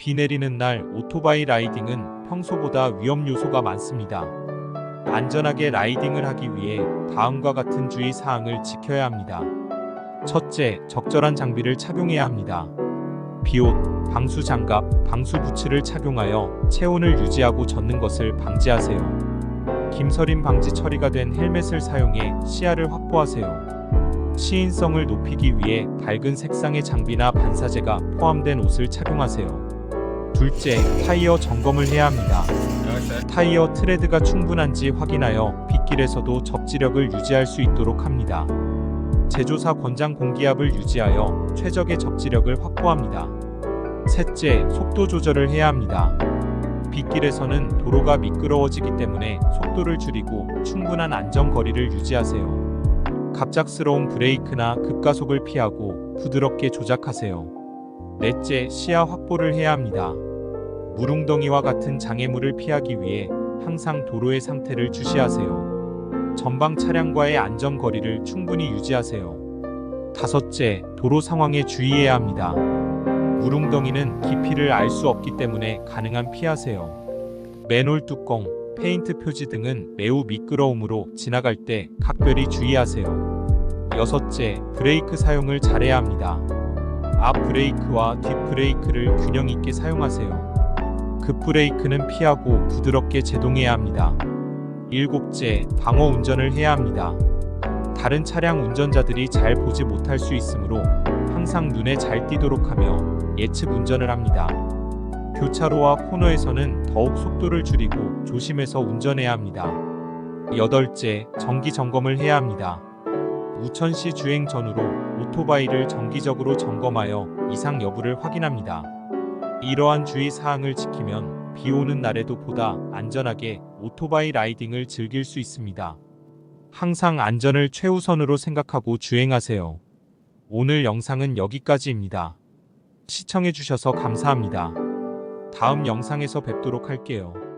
비 내리는 날 오토바이 라이딩은 평소보다 위험 요소가 많습니다. 안전하게 라이딩을 하기 위해 다음과 같은 주의 사항을 지켜야 합니다. 첫째, 적절한 장비를 착용해야 합니다. 비옷, 방수 장갑, 방수 부츠를 착용하여 체온을 유지하고 젖는 것을 방지하세요. 김서림 방지 처리가 된 헬멧을 사용해 시야를 확보하세요. 시인성을 높이기 위해 밝은 색상의 장비나 반사제가 포함된 옷을 착용하세요. 둘째, 타이어 점검을 해야 합니다. 타이어 트레드가 충분한지 확인하여 빗길에서도 접지력을 유지할 수 있도록 합니다. 제조사 권장 공기압을 유지하여 최적의 접지력을 확보합니다. 셋째, 속도 조절을 해야 합니다. 빗길에서는 도로가 미끄러워지기 때문에 속도를 줄이고 충분한 안전 거리를 유지하세요. 갑작스러운 브레이크나 급가속을 피하고 부드럽게 조작하세요. 넷째, 시야 확보를 해야 합니다. 물웅덩이와 같은 장애물을 피하기 위해 항상 도로의 상태를 주시하세요. 전방 차량과의 안전 거리를 충분히 유지하세요. 다섯째, 도로 상황에 주의해야 합니다. 물웅덩이는 깊이를 알 수 없기 때문에 가능한 피하세요. 맨홀 뚜껑, 페인트 표지 등은 매우 미끄러우므로 지나갈 때 각별히 주의하세요. 여섯째, 브레이크 사용을 잘해야 합니다. 앞 브레이크와 뒷 브레이크를 균형 있게 사용하세요. 급 브레이크는 피하고 부드럽게 제동해야 합니다. 일곱째, 방어 운전을 해야 합니다. 다른 차량 운전자들이 잘 보지 못할 수 있으므로 항상 눈에 잘 띄도록 하며 예측 운전을 합니다. 교차로와 코너에서는 더욱 속도를 줄이고 조심해서 운전해야 합니다. 여덟째, 정기 점검을 해야 합니다. 우천시 주행 전후로 오토바이를 정기적으로 점검하여 이상 여부를 확인합니다. 이러한 주의 사항을 지키면 비 오는 날에도 보다 안전하게 오토바이 라이딩을 즐길 수 있습니다. 항상 안전을 최우선으로 생각하고 주행하세요. 오늘 영상은 여기까지입니다. 시청해주셔서 감사합니다. 다음 영상에서 뵙도록 할게요.